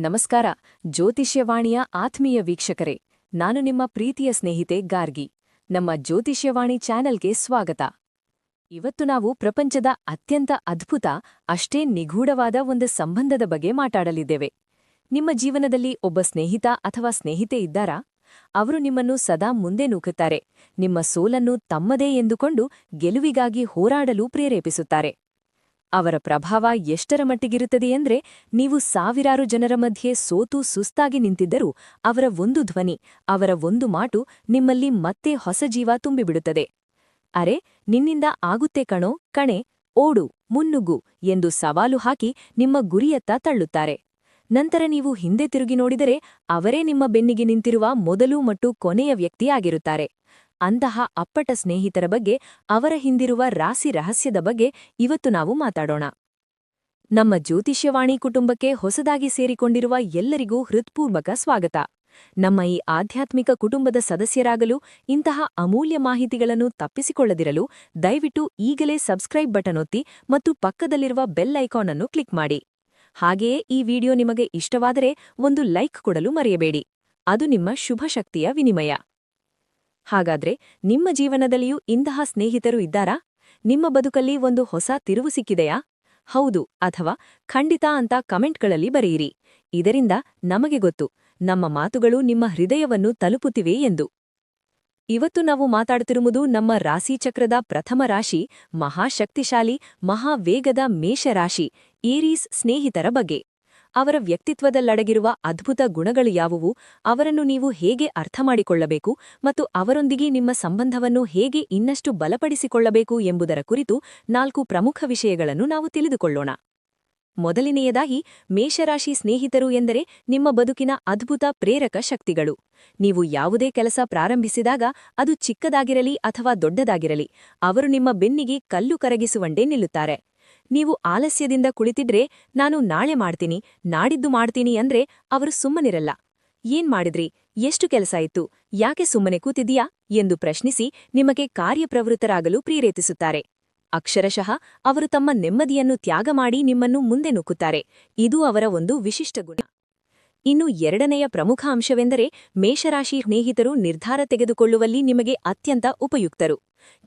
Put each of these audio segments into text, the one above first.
ನಮಸ್ಕಾರ, ಜ್ಯೋತಿಷ್ಯವಾಣಿಯ ಆತ್ಮೀಯ ವೀಕ್ಷಕರೇ. ನಾನು ನಿಮ್ಮ ಪ್ರೀತಿಯ ಸ್ನೇಹಿತೆ ಗಾರ್ಗಿ. ನಮ್ಮ ಜ್ಯೋತಿಷ್ಯವಾಣಿ ಚಾನೆಲ್ಗೆ ಸ್ವಾಗತ. ಇವತ್ತು ನಾವು ಪ್ರಪಂಚದ ಅತ್ಯಂತ ಅದ್ಭುತ, ಅಷ್ಟೇ ನಿಗೂಢವಾದ ಒಂದು ಸಂಬಂಧದ ಬಗ್ಗೆ ಮಾತಾಡಲಿದ್ದೇವೆ. ನಿಮ್ಮ ಜೀವನದಲ್ಲಿ ಒಬ್ಬ ಸ್ನೇಹಿತ ಅಥವಾ ಸ್ನೇಹಿತೆ ಇದ್ದಾರಾ? ಅವರು ನಿಮ್ಮನ್ನು ಸದಾ ಮುಂದೆ ನೂಕುತ್ತಾರೆ. ನಿಮ್ಮ ಸೋಲನ್ನು ತಮ್ಮದೇ ಎಂದುಕೊಂಡು ಗೆಲುವಿಗಾಗಿ ಹೋರಾಡಲು ಪ್ರೇರೇಪಿಸುತ್ತಾರೆ. ಅವರ ಪ್ರಭಾವ ಎಷ್ಟರ ಮಟ್ಟಿಗಿರುತ್ತದೆ ಎಂದ್ರೆ ನೀವು ಸಾವಿರಾರು ಜನರ ಮಧ್ಯೆ ಸೋತು ಸುಸ್ತಾಗಿ ನಿಂತಿದ್ದರೂ ಅವರ ಒಂದು ಧ್ವನಿ, ಅವರ ಒಂದು ಮಾಟು ನಿಮ್ಮಲ್ಲಿ ಮತ್ತೆ ಹೊಸ ಜೀವ ತುಂಬಿಬಿಡುತ್ತದೆ. ಅರೆ, ನಿನ್ನಿಂದ ಆಗುತ್ತೆ ಕಣೋ, ಕಣೆ, ಓಡು, ಮುನ್ನುಗ್ಗು ಎಂದು ಸವಾಲು ಹಾಕಿ ನಿಮ್ಮ ಗುರಿಯತ್ತ ತಳ್ಳುತ್ತಾರೆ. ನಂತರ ನೀವು ಹಿಂದೆ ತಿರುಗಿ ನೋಡಿದರೆ ಅವರೇ ನಿಮ್ಮ ಬೆನ್ನಿಗೆ ನಿಂತಿರುವ ಮೊದಲು ಮತ್ತು ಕೊನೆಯ ವ್ಯಕ್ತಿಯಾಗಿರುತ್ತಾರೆ. ಅಂತಹ ಅಪ್ಪಟ ಸ್ನೇಹಿತರ ಬಗ್ಗೆ, ಅವರ ಹಿಂದಿರುವ ರಾಸಿ ರಹಸ್ಯದ ಬಗ್ಗೆ ಇವತ್ತು ನಾವು ಮಾತಾಡೋಣ. ನಮ್ಮ ಜ್ಯೋತಿಷ್ಯವಾಣಿ ಕುಟುಂಬಕ್ಕೆ ಹೊಸದಾಗಿ ಸೇರಿಕೊಂಡಿರುವ ಎಲ್ಲರಿಗೂ ಹೃತ್ಪೂರ್ವಕ ಸ್ವಾಗತ. ನಮ್ಮ ಈ ಆಧ್ಯಾತ್ಮಿಕ ಕುಟುಂಬದ ಸದಸ್ಯರಾಗಲು ಇಂತಹ ಅಮೂಲ್ಯ ಮಾಹಿತಿಗಳನ್ನು ತಪ್ಪಿಸಿಕೊಳ್ಳದಿರಲು ದಯವಿಟ್ಟು ಈಗಲೇ ಸಬ್ಸ್ಕ್ರೈಬ್ ಬಟನ್ ಒತ್ತಿ ಮತ್ತು ಪಕ್ಕದಲ್ಲಿರುವ ಬೆಲ್ ಐಕಾನ್ ಅನ್ನು ಕ್ಲಿಕ್ ಮಾಡಿ. ಹಾಗೆಯೇ ಈ ವಿಡಿಯೋ ನಿಮಗೆ ಇಷ್ಟವಾದರೆ ಒಂದು ಲೈಕ್ ಕೊಡಲು ಮರೆಯಬೇಡಿ. ಅದು ನಿಮ್ಮ ಶುಭ ಶಕ್ತಿಯ ವಿನಿಮಯ. ಹಾಗಾದ್ರೆ ನಿಮ್ಮ ಜೀವನದಲ್ಲಿಯೂ ಇಂತಹ ಸ್ನೇಹಿತರು ಇದ್ದಾರಾ? ನಿಮ್ಮ ಬದುಕಲ್ಲಿ ಒಂದು ಹೊಸ ತಿರುವು ಸಿಕ್ಕಿದೆಯಾ? ಹೌದು, ಅಥವಾ ಖಂಡಿತ ಅಂತ ಕಮೆಂಟ್ಗಳಲ್ಲಿ ಬರೆಯಿರಿ. ಇದರಿಂದ ನಮಗೆ ಗೊತ್ತು, ನಮ್ಮ ಮಾತುಗಳು ನಿಮ್ಮ ಹೃದಯವನ್ನು ತಲುಪುತ್ತಿವೆ ಎಂದು. ಇವತ್ತು ನಾವು ಮಾತಾಡುತ್ತಿರುವುದು ನಮ್ಮ ರಾಶಿಚಕ್ರದ ಪ್ರಥಮ ರಾಶಿ, ಮಹಾಶಕ್ತಿಶಾಲಿ, ಮಹಾವೇಗದ ಮೇಷರಾಶಿ, ಏರೀಸ್ ಸ್ನೇಹಿತರ ಬಗ್ಗೆ. ಅವರ ವ್ಯಕ್ತಿತ್ವದಲ್ಲಡಗಿರುವ ಅದ್ಭುತ ಗುಣಗಳು ಯಾವುವು? ಅವರನ್ನು ನೀವು ಹೇಗೆ ಅರ್ಥಮಾಡಿಕೊಳ್ಳಬೇಕು? ಮತ್ತು ಅವರೊಂದಿಗೆ ನಿಮ್ಮ ಸಂಬಂಧವನ್ನು ಹೇಗೆ ಇನ್ನಷ್ಟು ಬಲಪಡಿಸಿಕೊಳ್ಳಬೇಕು ಎಂಬುದರ ಕುರಿತು ನಾಲ್ಕು ಪ್ರಮುಖ ವಿಷಯಗಳನ್ನು ನಾವು ತಿಳಿದುಕೊಳ್ಳೋಣ. ಮೊದಲನೆಯದಾಗಿ, ಮೇಷರಾಶಿ ಸ್ನೇಹಿತರು ಎಂದರೆ ನಿಮ್ಮ ಬದುಕಿನ ಅದ್ಭುತ ಪ್ರೇರಕ ಶಕ್ತಿಗಳು. ನೀವು ಯಾವುದೇ ಕೆಲಸ ಪ್ರಾರಂಭಿಸಿದಾಗ ಅದು ಚಿಕ್ಕದಾಗಿರಲಿ ಅಥವಾ ದೊಡ್ಡದಾಗಿರಲಿ, ಅವರು ನಿಮ್ಮ ಬೆನ್ನಿಗೆ ಕಲ್ಲು ಕರಗಿಸುವಂಡೆ ನಿಲ್ಲುತ್ತಾರೆ. ನೀವು ಆಲಸ್ಯದಿಂದ ಕುಳಿತಿದ್ರೆ ನಾನು ನಾಳೆ ಮಾಡ್ತೀನಿ, ನಾಡಿದ್ದು ಮಾಡ್ತೀನಿ ಅಂದ್ರೆ ಅವರು ಸುಮ್ಮನಿರಲ್ಲ. ಏನ್ ಮಾಡಿದ್ರಿ? ಎಷ್ಟು ಕೆಲಸ ಇತ್ತು ಯಾಕೆ ಸುಮ್ಮನೆ ಕೂತಿದೀಯಾ ಎಂದು ಪ್ರಶ್ನಿಸಿ ನಿಮಗೆ ಕಾರ್ಯಪ್ರವೃತ್ತರಾಗಲು ಪ್ರೇರೇಪಿಸುತ್ತಾರೆ. ಅಕ್ಷರಶಃ ಅವರು ತಮ್ಮ ನೆಮ್ಮದಿಯನ್ನು ತ್ಯಾಗ ಮಾಡಿ ನಿಮ್ಮನ್ನು ಮುಂದೆ ನುಕ್ಕುತ್ತಾರೆ. ಇದು ಅವರ ಒಂದು ವಿಶಿಷ್ಟ ಗುಣ. ಇನ್ನು ಎರಡನೆಯ ಪ್ರಮುಖ ಅಂಶವೆಂದರೆ ಮೇಷರಾಶಿ ಸ್ನೇಹಿತರು ನಿರ್ಧಾರ ತೆಗೆದುಕೊಳ್ಳುವಲ್ಲಿ ನಿಮಗೆ ಅತ್ಯಂತ ಉಪಯುಕ್ತರು.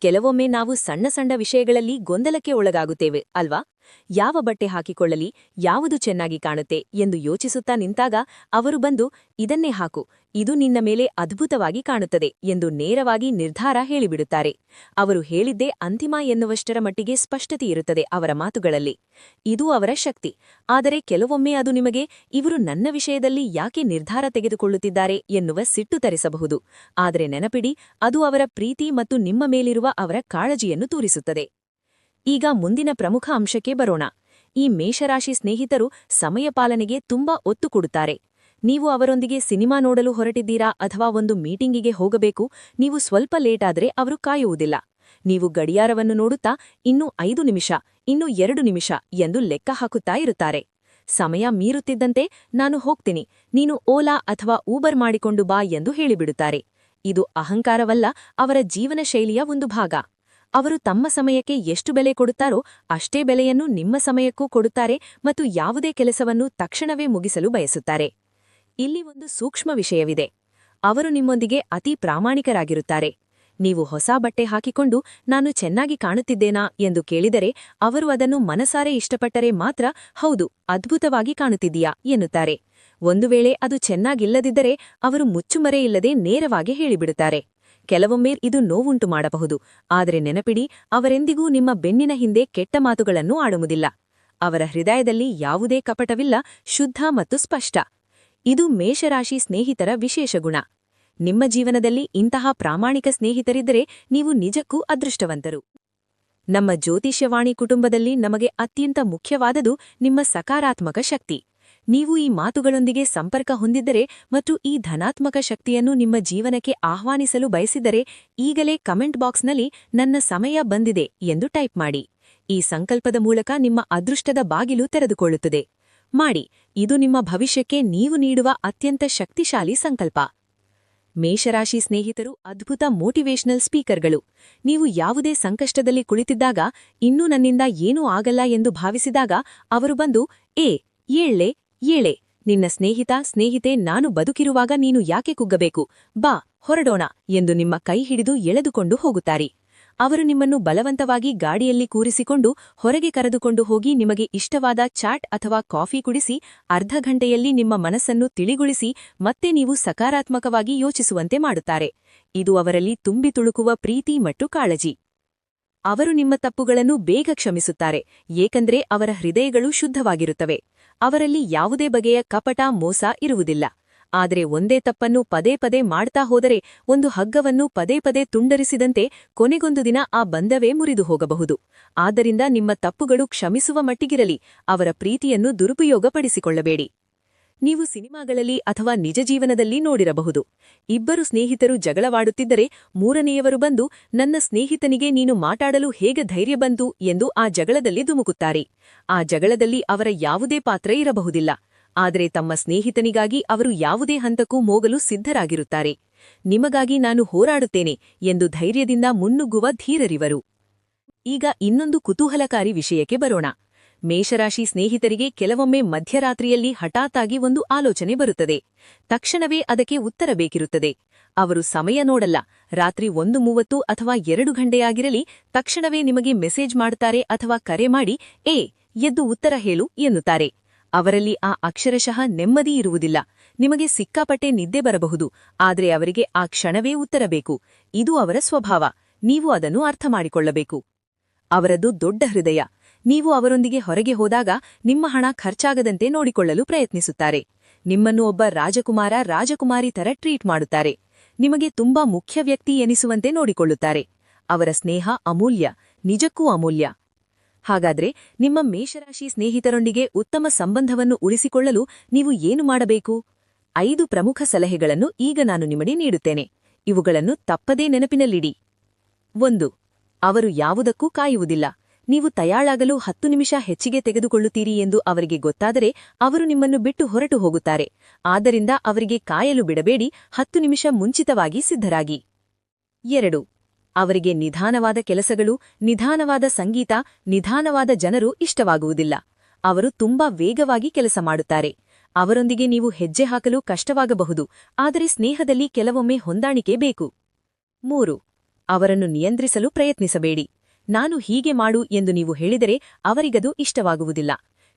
ಕೆಲವೊಮ್ಮೆ ನಾವು ಸಣ್ಣ ಸಣ್ಣ ವಿಷಯಗಳಲ್ಲಿ ಗೊಂದಲಕ್ಕೆ ಒಳಗಾಗುತ್ತೇವೆ, ಅಲ್ವಾ? ಯಾವ ಬಟ್ಟೆ ಹಾಕಿಕೊಳ್ಳಲಿ, ಯಾವುದು ಚೆನ್ನಾಗಿ ಕಾಣುತ್ತೆ ಎಂದು ಯೋಚಿಸುತ್ತಾ ನಿಂತಾಗ ಅವರು ಬಂದು, ಇದನ್ನೇ ಹಾಕು, ಇದು ನಿನ್ನ ಮೇಲೆ ಅದ್ಭುತವಾಗಿ ಕಾಣುತ್ತದೆ ಎಂದು ನೇರವಾಗಿ ನಿರ್ಧಾರ ಹೇಳಿಬಿಡುತ್ತಾರೆ. ಅವರು ಹೇಳಿದ್ದೇ ಅಂತಿಮ ಎನ್ನುವಷ್ಟರ ಮಟ್ಟಿಗೆ ಸ್ಪಷ್ಟತೆ ಇರುತ್ತದೆ ಅವರ ಮಾತುಗಳಲ್ಲಿ. ಇದು ಅವರ ಶಕ್ತಿ. ಆದರೆ ಕೆಲವೊಮ್ಮೆ ಅದು ನಿಮಗೆ, ಇವರು ನನ್ನ ವಿಷಯದಲ್ಲಿ ಯಾಕೆ ನಿರ್ಧಾರ ತೆಗೆದುಕೊಳ್ಳುತ್ತಿದ್ದಾರೆ ಎನ್ನುವ ಸಿಟ್ಟು ತರಿಸಬಹುದು. ಆದರೆ ನೆನಪಿಡಿ, ಅದು ಅವರ ಪ್ರೀತಿ ಮತ್ತು ನಿಮ್ಮ ಮೇಲಿರುವ ಅವರ ಕಾಳಜಿಯನ್ನು ತೋರಿಸುತ್ತದೆ. ಈಗ ಮುಂದಿನ ಪ್ರಮುಖ ಅಂಶಕ್ಕೆ ಬರೋಣ. ಈ ಮೇಷರಾಶಿ ಸ್ನೇಹಿತರು ಸಮಯ ಪಾಲನೆಗೆ ತುಂಬಾ ಒತ್ತು ಕೊಡುತ್ತಾರೆ. ನೀವು ಅವರೊಂದಿಗೆ ಸಿನಿಮಾ ನೋಡಲು ಹೊರಟಿದ್ದೀರಾ ಅಥವಾ ಒಂದು ಮೀಟಿಂಗಿಗೆ ಹೋಗಬೇಕು, ನೀವು ಸ್ವಲ್ಪ ಲೇಟಾದ್ರೆ ಅವರು ಕಾಯುವುದಿಲ್ಲ. ನೀವು ಗಡಿಯಾರವನ್ನು ನೋಡುತ್ತಾ ಇನ್ನೂ ಐದು ನಿಮಿಷ, ಇನ್ನೂ ಎರಡು ನಿಮಿಷ ಎಂದು ಲೆಕ್ಕ ಹಾಕುತ್ತಾ ಇರುತ್ತಾರೆ. ಸಮಯ ಮೀರುತ್ತಿದ್ದಂತೆ ನಾನು ಹೋಗ್ತೀನಿ, ನೀನು ಓಲಾ ಅಥವಾ ಊಬರ್ ಮಾಡಿಕೊಂಡು ಬಾ ಎಂದು ಹೇಳಿಬಿಡುತ್ತಾರೆ. ಇದು ಅಹಂಕಾರವಲ್ಲ, ಅವರ ಜೀವನ ಶೈಲಿಯ ಒಂದು ಭಾಗ. ಅವರು ತಮ್ಮ ಸಮಯಕ್ಕೆ ಎಷ್ಟು ಬೆಲೆ ಕೊಡುತ್ತಾರೋ ಅಷ್ಟೇ ಬೆಲೆಯನ್ನು ನಿಮ್ಮ ಸಮಯಕ್ಕೂ ಕೊಡುತ್ತಾರೆ ಮತ್ತು ಯಾವುದೇ ಕೆಲಸವನ್ನು ತಕ್ಷಣವೇ ಮುಗಿಸಲು ಬಯಸುತ್ತಾರೆ. ಇಲ್ಲಿ ಒಂದು ಸೂಕ್ಷ್ಮ ವಿಷಯವಿದೆ. ಅವರು ನಿಮ್ಮೊಂದಿಗೆ ಅತಿ ಪ್ರಾಮಾಣಿಕರಾಗಿರುತ್ತಾರೆ. ನೀವು ಹೊಸ ಬಟ್ಟೆ ಹಾಕಿಕೊಂಡು, ನಾನು ಚೆನ್ನಾಗಿ ಕಾಣುತ್ತಿದ್ದೇನಾ? ಎಂದು ಕೇಳಿದರೆ, ಅವರು ಅದನ್ನು ಮನಸಾರೆ ಇಷ್ಟಪಟ್ಟರೆ ಮಾತ್ರ, ಹೌದು, ಅದ್ಭುತವಾಗಿ ಕಾಣುತ್ತಿದ್ದೀಯಾ? ಎನ್ನುತ್ತಾರೆ. ಒಂದು ವೇಳೆ ಅದು ಚೆನ್ನಾಗಿಲ್ಲದಿದ್ದರೆ ಅವರು ಮುಚ್ಚುಮರೆಯಿಲ್ಲದೆ ನೇರವಾಗಿ ಹೇಳಿಬಿಡುತ್ತಾರೆ. ಕೆಲವೊಮ್ಮೆ ಇದು ನೋವುಂಟು ಮಾಡಬಹುದು. ಆದರೆ ನೆನಪಿಡಿ, ಅವರೆಂದಿಗೂ ನಿಮ್ಮ ಬೆನ್ನಿನ ಹಿಂದೆ ಕೆಟ್ಟ ಮಾತುಗಳನ್ನು ಆಡುವುದಿಲ್ಲ. ಅವರ ಹೃದಯದಲ್ಲಿ ಯಾವುದೇ ಕಪಟವಿಲ್ಲ, ಶುದ್ಧ ಮತ್ತು ಸ್ಪಷ್ಟ. ಇದು ಮೇಷರಾಶಿ ಸ್ನೇಹಿತರ ವಿಶೇಷ ಗುಣ. ನಿಮ್ಮ ಜೀವನದಲ್ಲಿ ಇಂತಹ ಪ್ರಾಮಾಣಿಕ ಸ್ನೇಹಿತರಿದ್ದರೆ ನೀವು ನಿಜಕ್ಕೂ ಅದೃಷ್ಟವಂತರು. ನಮ್ಮ ಜ್ಯೋತಿಷ್ಯವಾಣಿ ಕುಟುಂಬದಲ್ಲಿ ನಮಗೆ ಅತ್ಯಂತ ಮುಖ್ಯವಾದದು ನಿಮ್ಮ ಸಕಾರಾತ್ಮಕ ಶಕ್ತಿ. ನೀವು ಈ ಮಾತುಗಳೊಂದಿಗೆ ಸಂಪರ್ಕ ಹೊಂದಿದ್ದರೆ ಮತ್ತು ಈ ಧನಾತ್ಮಕ ಶಕ್ತಿಯನ್ನು ನಿಮ್ಮ ಜೀವನಕ್ಕೆ ಆಹ್ವಾನಿಸಲು ಬಯಸಿದರೆ ಈಗಲೇ ಕಮೆಂಟ್ ಬಾಕ್ಸ್ನಲ್ಲಿ ನನ್ನ ಸಮಯ ಬಂದಿದೆ ಎಂದು ಟೈಪ್ ಮಾಡಿ. ಈ ಸಂಕಲ್ಪದ ಮೂಲಕ ನಿಮ್ಮ ಅದೃಷ್ಟದ ಬಾಗಿಲು ತೆರೆದುಕೊಳ್ಳುತ್ತದೆ. ಮಾಡಿ, ಇದು ನಿಮ್ಮ ಭವಿಷ್ಯಕ್ಕೆ ನೀವು ನೀಡುವ ಅತ್ಯಂತ ಶಕ್ತಿಶಾಲಿ ಸಂಕಲ್ಪ. ಮೇಷರಾಶಿ ಸ್ನೇಹಿತರು, ಅದ್ಭುತ ಮೋಟಿವೇಶನಲ್ ಸ್ಪೀಕರ್ಗಳು. ನೀವು ಯಾವುದೇ ಸಂಕಷ್ಟದಲ್ಲಿ ಕುಳಿತಿದ್ದಾಗ, ಇನ್ನೂ ನನ್ನಿಂದ ಏನೂ ಆಗಲ್ಲ ಎಂದು ಭಾವಿಸಿದಾಗ, ಅವರು ಬಂದು, ಏ, ಏಳ್ಳೆ ಏಳೆ, ನಿನ್ನ ಸ್ನೇಹಿತ, ಸ್ನೇಹಿತೆ ನಾನು ಬದುಕಿರುವಾಗ ನೀನು ಯಾಕೆ ಕುಗ್ಗಬೇಕು? ಬಾ, ಹೊರಡೋಣ ಎಂದು ನಿಮ್ಮ ಕೈ ಹಿಡಿದು ಎಳೆದುಕೊಂಡು ಹೋಗುತ್ತಾರೆ. ಅವರು ನಿಮ್ಮನ್ನು ಬಲವಂತವಾಗಿ ಗಾಡಿಯಲ್ಲಿ ಕೂರಿಸಿಕೊಂಡು ಹೊರಗೆ ಕರೆದುಕೊಂಡು ಹೋಗಿ ನಿಮಗೆ ಇಷ್ಟವಾದ ಚಾಟ್ ಅಥವಾ ಕಾಫಿ ಕುಡಿಸಿ, ಅರ್ಧ ಗಂಟೆಯಲ್ಲಿ ನಿಮ್ಮ ಮನಸ್ಸನ್ನು ತಿಳಿಗೊಳಿಸಿ, ಮತ್ತೆ ನೀವು ಸಕಾರಾತ್ಮಕವಾಗಿ ಯೋಚಿಸುವಂತೆ ಮಾಡುತ್ತಾರೆ. ಇದು ಅವರಲ್ಲಿ ತುಂಬಿ ತುಳುಕುವ ಪ್ರೀತಿ ಮತ್ತು ಕಾಳಜಿ. ಅವರು ನಿಮ್ಮ ತಪ್ಪುಗಳನ್ನು ಬೇಗ ಕ್ಷಮಿಸುತ್ತಾರೆ, ಏಕೆಂದರೆ ಅವರ ಹೃದಯಗಳು ಶುದ್ಧವಾಗಿರುತ್ತವೆ. ಅವರಲ್ಲಿ ಯಾವುದೇ ಬಗೆಯ ಕಪಟ, ಮೋಸ ಇರುವುದಿಲ್ಲ. ಆದರೆ ಒಂದೇ ತಪ್ಪನ್ನು ಪದೇ ಪದೇ ಮಾಡ್ತಾ ಹೋದರೆ, ಒಂದು ಹಗ್ಗವನ್ನು ಪದೇ ಪದೇ ತುಂಡರಿಸಿದಂತೆ ಕೊನೆಗೊಂದು ದಿನ ಆ ಬಂಧವೇ ಮುರಿದು ಹೋಗಬಹುದು. ಆದ್ದರಿಂದ ನಿಮ್ಮ ತಪ್ಪುಗಳು ಕ್ಷಮಿಸುವ ಮಟ್ಟಿಗಿರಲಿ, ಅವರ ಪ್ರೀತಿಯನ್ನು ದುರುಪಯೋಗಪಡಿಸಿಕೊಳ್ಳಬೇಡಿ. ನೀವು ಸಿನಿಮಾಗಳಲ್ಲಿ ಅಥವಾ ನಿಜ ಜೀವನದಲ್ಲಿ ನೋಡಿರಬಹುದು. ಇಬ್ಬರು ಸ್ನೇಹಿತರು ಜಗಳವಾಡುತ್ತಿದ್ದರೆ ಮೂರನೆಯವರು ಬಂದು, ನನ್ನ ಸ್ನೇಹಿತನಿಗೆ ನೀನು ಮಾತಾಡಲು ಹೇಗೆ ಧೈರ್ಯ ಬಂತು? ಎಂದು ಆ ಜಗಳದಲ್ಲಿ ಧುಮುಕುತ್ತಾರೆ. ಆ ಜಗಳದಲ್ಲಿ ಅವರ ಯಾವುದೇ ಪಾತ್ರ ಇರಬಹುದಿಲ್ಲ. ಆದರೆ ತಮ್ಮ ಸ್ನೇಹಿತನಿಗಾಗಿ ಅವರು ಯಾವುದೇ ಹಂತಕ್ಕೂ ಮೋಗಲು ಸಿದ್ಧರಾಗಿರುತ್ತಾರೆ. ನಿಮಗಾಗಿ ನಾನು ಹೋರಾಡುತ್ತೇನೆ ಎಂದು ಧೈರ್ಯದಿಂದ ಮುನ್ನುಗ್ಗುವ ಧೀರರಿವರು. ಈಗ ಇನ್ನೊಂದು ಕುತೂಹಲಕಾರಿ ವಿಷಯಕ್ಕೆ ಬರೋಣ. ಮೇಷರಾಶಿ ಸ್ನೇಹಿತರಿಗೆ ಕೆಲವೊಮ್ಮೆ ಮಧ್ಯರಾತ್ರಿಯಲ್ಲಿ ಹಠಾತ್ತಾಗಿ ಒಂದು ಆಲೋಚನೆ ಬರುತ್ತದೆ. ತಕ್ಷಣವೇ ಅದಕ್ಕೆ ಉತ್ತರ ಬೇಕಿರುತ್ತದೆ. ಅವರು ಸಮಯ ನೋಡಲ್ಲ. ರಾತ್ರಿ ಒಂದು ಮೂವತ್ತು ಅಥವಾ ಎರಡು ಗಂಟೆಯಾಗಿರಲಿ ತಕ್ಷಣವೇ ನಿಮಗೆ ಮೆಸೇಜ್ ಮಾಡುತ್ತಾರೆ ಅಥವಾ ಕರೆ ಮಾಡಿ, ಏ, ಎದ್ದು ಉತ್ತರ ಹೇಳು ಎನ್ನುತ್ತಾರೆ. ಅವರಲ್ಲಿ ಆ ಅಕ್ಷರಶಃ ನೆಮ್ಮದಿ ಇರುವುದಿಲ್ಲ. ನಿಮಗೆ ಸಿಕ್ಕಾಪಟ್ಟೆ ನಿದ್ದೆ ಬರಬಹುದು. ಆದರೆ ಅವರಿಗೆ ಆ ಕ್ಷಣವೇ ಉತ್ತರ ಬೇಕು. ಇದು ಅವರ ಸ್ವಭಾವ. ನೀವು ಅದನ್ನು ಅರ್ಥ ಮಾಡಿಕೊಳ್ಳಬೇಕು. ಅವರದು ದೊಡ್ಡ ಹೃದಯ. ನೀವು ಅವರೊಂದಿಗೆ ಹೊರಗೆ ಹೋದಾಗ ನಿಮ್ಮ ಹಣ ಖರ್ಚಾಗದಂತೆ ನೋಡಿಕೊಳ್ಳಲು ಪ್ರಯತ್ನಿಸುತ್ತಾರೆ. ನಿಮ್ಮನ್ನು ಒಬ್ಬ ರಾಜಕುಮಾರ, ರಾಜಕುಮಾರಿ ತರ ಟ್ರೀಟ್ ಮಾಡುತ್ತಾರೆ. ನಿಮಗೆ ತುಂಬಾ ಮುಖ್ಯ ವ್ಯಕ್ತಿ ಎನಿಸುವಂತೆ ನೋಡಿಕೊಳ್ಳುತ್ತಾರೆ. ಅವರ ಸ್ನೇಹ ಅಮೂಲ್ಯ, ನಿಜಕ್ಕೂ ಅಮೂಲ್ಯ. ಹಾಗಾದ್ರೆ ನಿಮ್ಮ ಮೇಷರಾಶಿ ಸ್ನೇಹಿತರೊಂದಿಗೆ ಉತ್ತಮ ಸಂಬಂಧವನ್ನು ಉಳಿಸಿಕೊಳ್ಳಲು ನೀವು ಏನು ಮಾಡಬೇಕು? ಐದು ಪ್ರಮುಖ ಸಲಹೆಗಳನ್ನು ಈಗ ನಾನು ನಿಮಗೆ ನೀಡುತ್ತೇನೆ. ಇವುಗಳನ್ನು ತಪ್ಪದೇ ನೆನಪಿನಲ್ಲಿಡಿ. ಒಂದು, ಅವರು ಯಾವುದಕ್ಕೂ ಕಾಯುವುದಿಲ್ಲ. ನೀವು ತಯಾಳಾಗಲು ಹತ್ತು ನಿಮಿಷ ಹೆಚ್ಚಿಗೆ ತೆಗೆದುಕೊಳ್ಳುತ್ತೀರಿ ಎಂದು ಅವರಿಗೆ ಗೊತ್ತಾದರೆ ಅವರು ನಿಮ್ಮನ್ನು ಬಿಟ್ಟು ಹೊರಟು ಹೋಗುತ್ತಾರೆ. ಆದ್ದರಿಂದ ಅವರಿಗೆ ಕಾಯಲು ಬಿಡಬೇಡಿ, ಹತ್ತು ನಿಮಿಷ ಮುಂಚಿತವಾಗಿ ಸಿದ್ಧರಾಗಿ. ಎರಡು. ಅವರಿಗೆ ನಿಧಾನವಾದ ಕೆಲಸಗಳು, ನಿಧಾನವಾದ ಸಂಗೀತ, ನಿಧಾನವಾದ ಜನರು ಇಷ್ಟವಾಗುವುದಿಲ್ಲ. ಅವರು ತುಂಬಾ ವೇಗವಾಗಿ ಕೆಲಸ ಮಾಡುತ್ತಾರೆ. ಅವರೊಂದಿಗೆ ನೀವು ಹೆಜ್ಜೆ ಹಾಕಲು ಕಷ್ಟವಾಗಬಹುದು, ಆದರೆ ಸ್ನೇಹದಲ್ಲಿ ಕೆಲವೊಮ್ಮೆ ಹೊಂದಾಣಿಕೆ ಬೇಕು. ಮೂರು. ಅವರನ್ನು ನಿಯಂತ್ರಿಸಲು ಪ್ರಯತ್ನಿಸಬೇಡಿ. ನಾನು ಹೀಗೆ ಮಾಡು ಎಂದು ನೀವು ಹೇಳಿದರೆ ಅವರಿಗದು ಇಷ್ಟವಾಗುವುದಿಲ್ಲ.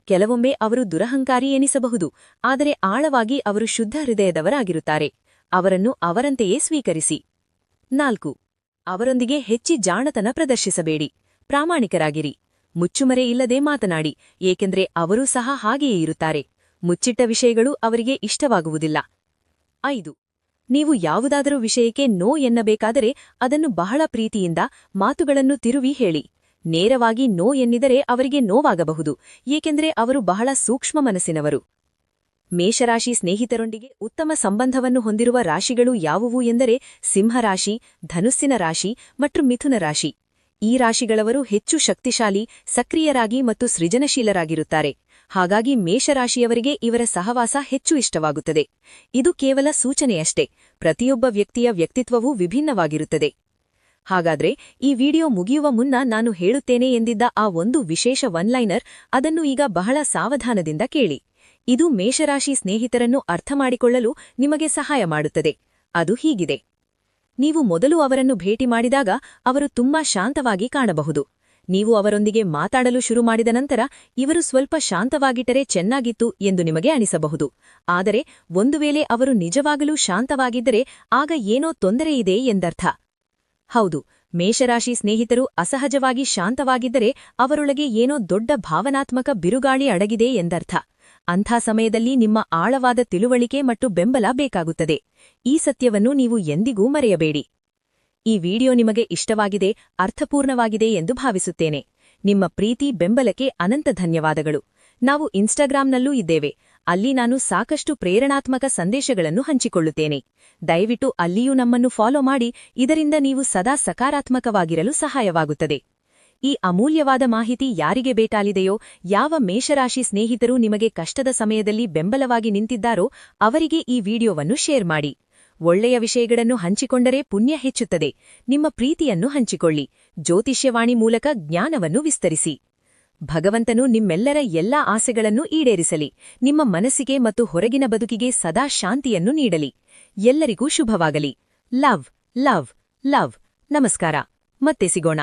ಕೆಲವೊಮ್ಮೆ ಅವರು ದುರಹಂಕಾರಿ ಎನಿಸಬಹುದು, ಆದರೆ ಆಳವಾಗಿ ಅವರು ಶುದ್ಧ ಹೃದಯದವರಾಗಿರುತ್ತಾರೆ. ಅವರನ್ನು ಅವರಂತೆಯೇ ಸ್ವೀಕರಿಸಿ. ನಾಲ್ಕು. ಅವರೊಂದಿಗೆ ಹೆಚ್ಚಿ ಜಾಣತನ ಪ್ರದರ್ಶಿಸಬೇಡಿ. ಪ್ರಾಮಾಣಿಕರಾಗಿರಿ. ಮುಚ್ಚುಮರೆ ಇಲ್ಲದೆ ಮಾತನಾಡಿ, ಏಕೆಂದರೆ ಅವರೂ ಸಹ ಹಾಗೆಯೇ ಇರುತ್ತಾರೆ. ಮುಚ್ಚಿಟ್ಟ ವಿಷಯಗಳು ಅವರಿಗೆ ಇಷ್ಟವಾಗುವುದಿಲ್ಲ. ಐದು. ನೀವು ಯಾವುದಾದರೂ ವಿಷಯಕ್ಕೆ ನೋ ಎನ್ನಬೇಕಾದರೆ ಅದನ್ನು ಬಹಳ ಪ್ರೀತಿಯಿಂದ ಮಾತುಗಳನ್ನು ತಿರುವಿ ಹೇಳಿ. ನೇರವಾಗಿ ನೋ ಎನ್ನಿದರೆ ಅವರಿಗೆ ನೋವಾಗಬಹುದು, ಏಕೆಂದರೆ ಅವರು ಬಹಳ ಸೂಕ್ಷ್ಮ ಮನಸ್ಸಿನವರು. ಮೇಷರಾಶಿ ಸ್ನೇಹಿತರೊಂದಿಗೆ ಉತ್ತಮ ಸಂಬಂಧವನ್ನು ಹೊಂದಿರುವ ರಾಶಿಗಳು ಯಾವುವು ಎಂದರೆ ಸಿಂಹರಾಶಿ, ಧನುಸ್ಸಿನ ರಾಶಿ ಮತ್ತು ಮಿಥುನ ರಾಶಿ. ಈ ರಾಶಿಗಳವರು ಹೆಚ್ಚು ಶಕ್ತಿಶಾಲಿ, ಸಕ್ರಿಯರಾಗಿ ಮತ್ತು ಸೃಜನಶೀಲರಾಗಿರುತ್ತಾರೆ. ಹಾಗಾಗಿ ಮೇಷರಾಶಿಯವರಿಗೆ ಇವರ ಸಹವಾಸ ಹೆಚ್ಚು ಇಷ್ಟವಾಗುತ್ತದೆ. ಇದು ಕೇವಲ ಸೂಚನೆಯಷ್ಟೇ. ಪ್ರತಿಯೊಬ್ಬ ವ್ಯಕ್ತಿಯ ವ್ಯಕ್ತಿತ್ವವೂ ವಿಭಿನ್ನವಾಗಿರುತ್ತದೆ. ಹಾಗಾದ್ರೆ, ಈ ವಿಡಿಯೋ ಮುಗಿಯುವ ಮುನ್ನ ನಾನು ಹೇಳುತ್ತೇನೆ ಎಂದಿದ್ದ ಆ ಒಂದು ವಿಶೇಷ ಒನ್ಲೈನರ್, ಅದನ್ನು ಈಗ ಬಹಳ ಸಾವಧಾನದಿಂದ ಕೇಳಿ. ಇದು ಮೇಷರಾಶಿ ಸ್ನೇಹಿತರನ್ನು ಅರ್ಥಮಾಡಿಕೊಳ್ಳಲು ನಿಮಗೆ ಸಹಾಯ ಮಾಡುತ್ತದೆ. ಅದು ಹೀಗಿದೆ. ನೀವು ಮೊದಲು ಅವರನ್ನು ಭೇಟಿ ಮಾಡಿದಾಗ ಅವರು ತುಂಬಾ ಶಾಂತವಾಗಿ ಕಾಣಬಹುದು. ನೀವು ಅವರೊಂದಿಗೆ ಮಾತಾಡಲು ಶುರು ಮಾಡಿದ ನಂತರ ಇವರು ಸ್ವಲ್ಪ ಶಾಂತವಾಗಿಟ್ಟರೆ ಚೆನ್ನಾಗಿತ್ತು ಎಂದು ನಿಮಗೆ ಅನಿಸಬಹುದು. ಆದರೆ ಒಂದು ವೇಳೆ ಅವರು ನಿಜವಾಗಲೂ ಶಾಂತವಾಗಿದ್ದರೆ ಆಗ ಏನೋ ತೊಂದರೆಯಿದೆ ಎಂದರ್ಥ. ಹೌದು, ಮೇಷರಾಶಿ ಸ್ನೇಹಿತರು ಅಸಹಜವಾಗಿ ಶಾಂತವಾಗಿದ್ದರೆ ಅವರೊಳಗೆ ಏನೋ ದೊಡ್ಡ ಭಾವನಾತ್ಮಕ ಬಿರುಗಾಳಿ ಅಡಗಿದೆ ಎಂದರ್ಥ. ಅಂಥ ಸಮಯದಲ್ಲಿ ನಿಮ್ಮ ಆಳವಾದ ತಿಳುವಳಿಕೆ ಮತ್ತು ಬೆಂಬಲ ಬೇಕಾಗುತ್ತದೆ. ಈ ಸತ್ಯವನ್ನು ನೀವು ಎಂದಿಗೂ ಮರೆಯಬೇಡಿ. ಈ ವಿಡಿಯೋ ನಿಮಗೆ ಇಷ್ಟವಾಗಿದೆ, ಅರ್ಥಪೂರ್ಣವಾಗಿದೆ ಎಂದು ಭಾವಿಸುತ್ತೇನೆ. ನಿಮ್ಮ ಪ್ರೀತಿ, ಬೆಂಬಲಕ್ಕೆ ಅನಂತ ಧನ್ಯವಾದಗಳು. ನಾವು ಇನ್ಸ್ಟಾಗ್ರಾಂನಲ್ಲೂ ಇದ್ದೇವೆ. ಅಲ್ಲಿ ನಾನು ಸಾಕಷ್ಟು ಪ್ರೇರಣಾತ್ಮಕ ಸಂದೇಶಗಳನ್ನು ಹಂಚಿಕೊಳ್ಳುತ್ತೇನೆ. ದಯವಿಟ್ಟು ಅಲ್ಲಿಯೂ ನಮ್ಮನ್ನು ಫಾಲೋ ಮಾಡಿ, ಇದರಿಂದ ನೀವು ಸದಾ ಸಕಾರಾತ್ಮಕವಾಗಿರಲು ಸಹಾಯವಾಗುತ್ತದೆ. ಈ ಅಮೂಲ್ಯವಾದ ಮಾಹಿತಿ ಯಾರಿಗೆ ಬೇಕಾಲಿದೆಯೋ ಯಾವ ಮೇಷರಾಶಿ ಸ್ನೇಹಿತರು ನಿಮಗೆ ಕಷ್ಟದ ಸಮಯದಲ್ಲಿ ಬೆಂಬಲವಾಗಿ ನಿಂತಿದ್ದಾರೋ, ಅವರಿಗೆ ಈ ವಿಡಿಯೋವನ್ನು ಶೇರ್ ಮಾಡಿ. ಒಳ್ಳೆಯ ವಿಷಯಗಳನ್ನು ಹಂಚಿಕೊಂಡರೆ ಪುಣ್ಯ ಹೆಚ್ಚುತ್ತದೆ. ನಿಮ್ಮ ಪ್ರೀತಿಯನ್ನು ಹಂಚಿಕೊಳ್ಳಿ. ಜ್ಯೋತಿಷ್ಯವಾಣಿ ಮೂಲಕ ಜ್ಞಾನವನ್ನು ವಿಸ್ತರಿಸಿ. ಭಗವಂತನು ನಿಮ್ಮೆಲ್ಲರ ಎಲ್ಲಾ ಆಸೆಗಳನ್ನು ಈಡೇರಿಸಲಿ. ನಿಮ್ಮ ಮನಸ್ಸಿಗೆ ಮತ್ತು ಹೊರಗಿನ ಬದುಕಿಗೆ ಸದಾ ಶಾಂತಿಯನ್ನು ನೀಡಲಿ. ಎಲ್ಲರಿಗೂ ಶುಭವಾಗಲಿ. Love love love. ನಮಸ್ಕಾರ. ಮತ್ತೆ ಸಿಗೋಣ.